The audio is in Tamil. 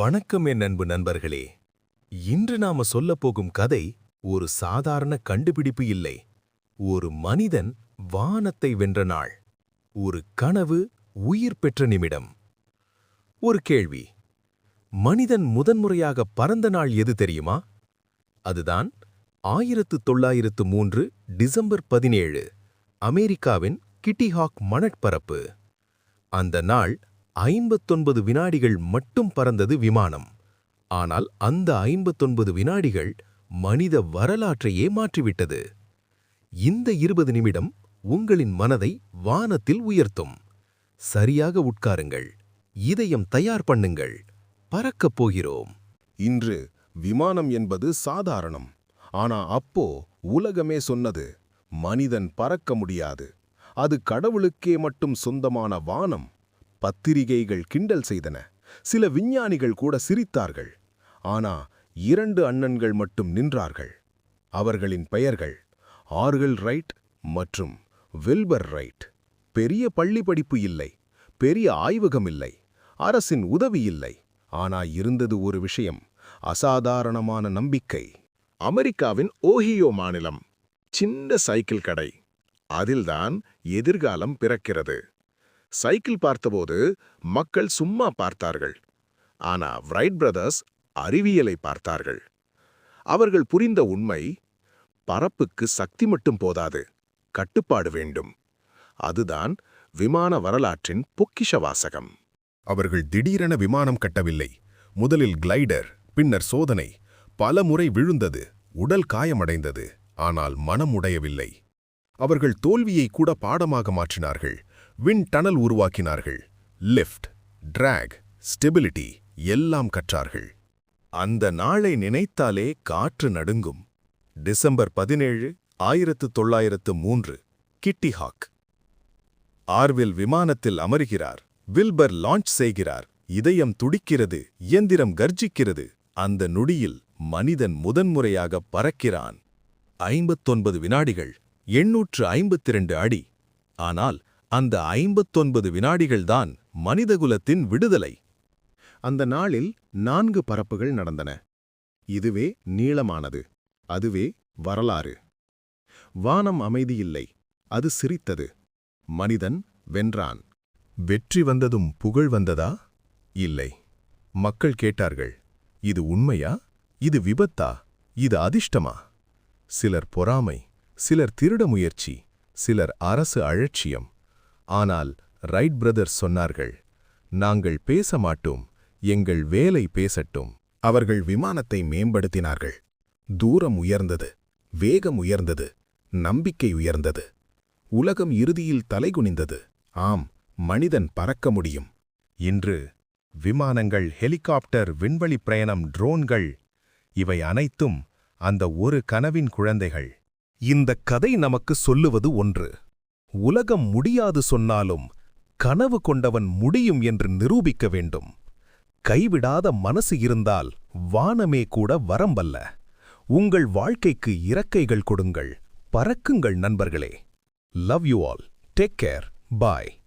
வணக்கம் என் அன்பு நண்பர்களே. இன்று நாம சொல்லப் போகும் கதை ஒரு சாதாரண கண்டுபிடிப்பு இல்லை. ஒரு மனிதன் வானத்தை வென்ற நாள். ஒரு கனவு உயிர் பெற்ற நிமிடம். ஒரு கேள்வி. மனிதன் முதன்முறையாக பறந்த நாள் எது தெரியுமா? அதுதான் ஆயிரத்து தொள்ளாயிரத்து மூன்று டிசம்பர் பதினேழு அமெரிக்காவின் கிட்டிஹாக் மணற்பரப்பு. அந்த நாள் ஐம்பத்தொன்பது வினாடிகள் மட்டும் பறந்தது விமானம். ஆனால் அந்த ஐம்பத்தொன்பது வினாடிகள் மனித வரலாற்றையே மாற்றிவிட்டது. இந்த இருபது நிமிடம் உங்களின் மனதை வானத்தில் உயர்த்தும். சரியாக உட்காருங்கள். இதயம் தயார் பண்ணுங்கள். பறக்கப் போகிறோம். இன்று விமானம் என்பது சாதாரணம். ஆனா அப்போ உலகமே சொன்னது மனிதன் பறக்க முடியாது. அது கடவுளுக்கே மட்டும் சொந்தமான வானம். பத்திரிகைகள் கிண்டல் செய்தன. சில விஞ்ஞானிகள் கூட சிரித்தார்கள். ஆனா இரண்டு அண்ணன்கள் மட்டும் நின்றார்கள். அவர்களின் பெயர்கள் ஆர்கல் ரைட் மற்றும் வில்பர் ரைட். பெரிய பள்ளி படிப்பு இல்லை பெரிய ஆய்வகம் இல்லை அரசின் உதவி இல்லை. ஆனா இருந்தது ஒரு விஷயம் அசாதாரணமான நம்பிக்கை. அமெரிக்காவின் ஓஹியோ மாநிலம் சின்ன சைக்கிள் கடை. அதில்தான் எதிர்காலம் பிறக்கிறது. சைக்கிள் பார்த்தபோது மக்கள் சும்மா பார்த்தார்கள். ஆனா ரைட் பிரதர்ஸ் அறிவியலை பார்த்தார்கள். அவர்கள் புரிந்த உண்மை பறப்புக்கு சக்தி மட்டும் போதாது கட்டுப்பாடு வேண்டும். அதுதான் விமான வரலாற்றின் பொக்கிஷ வாசகம். அவர்கள் திடீரென விமானம் கட்டவில்லை. முதலில் கிளைடர் பின்னர் சோதனை. பல முறை விழுந்தது உடல் காயமடைந்தது ஆனால் மனம் உடையவில்லை. அவர்கள் தோல்வியை கூட பாடமாக மாற்றினார்கள். வின் டனல் உருவாக்கினார்கள். லிஃப்ட் டிராக் ஸ்டெபிலிட்டி எல்லாம் கற்றார்கள். அந்த நாளை நினைத்தாலே காற்று நடுங்கும். டிசம்பர் பதினேழு ஆயிரத்து தொள்ளாயிரத்து மூன்று கிட்டிஹாக் ஆர்வில் விமானத்தில் அமருகிறார். வில்பர் லான்ச் செய்கிறார். இதயம் துடிக்கிறது இயந்திரம் கர்ஜிக்கிறது. அந்த நொடியில் மனிதன் முதன்முறையாக பறக்கிறான். ஐம்பத்தொன்பது வினாடிகள் எண்ணூற்று ஐம்பத்திரண்டு அடி. ஆனால் அந்த ஐம்பத்தொன்பது வினாடிகள்தான் மனிதகுலத்தின் விடுதலை. அந்த நாளில் நான்கு பரப்புகள் நடந்தன. இதுவே நீளமானது. அதுவே வரலாறு. வானம் அமைதியில்லை. அது சிரித்தது. மனிதன் வென்றான். வெற்றி வந்ததும் புகழ் வந்ததா? இல்லை. மக்கள் கேட்டார்கள். இது உண்மையா? இது விபத்தா? இது அதிர்ஷ்டமா? சிலர் பொறாமை. சிலர் திருட முயற்சி. சிலர் அரசு அழட்சியம் ஆனால் ரைட் பிரதர்ஸ் சொன்னார்கள் நாங்கள் பேச மாட்டோம் எங்கள் வேலை பேசட்டும். அவர்கள் விமானத்தை மேம்படுத்தினார்கள். தூரம் உயர்ந்தது வேகம் உயர்ந்தது நம்பிக்கை உயர்ந்தது. உலகம் இறுதியில் தலைகுனிந்தது. ஆம் மனிதன் பறக்க முடியும். இன்று விமானங்கள் ஹெலிகாப்டர் விண்வெளி பிரயாணம் ட்ரோன்கள் இவை அனைத்தும் அந்த ஒரு கனவின் குழந்தைகள். இந்த கதை நமக்கு சொல்லுவது ஒன்று. உலகம் முடியாது சொன்னாலும் கனவு கொண்டவன் முடியும் என்று நிரூபிக்க வேண்டும். கைவிடாத மனசு இருந்தால் வானமே கூட வரம்பல்ல. உங்கள் வாழ்க்கைக்கு இறக்கைகள் கொடுங்கள். பறக்குங்கள் நண்பர்களே. Love you all take care bye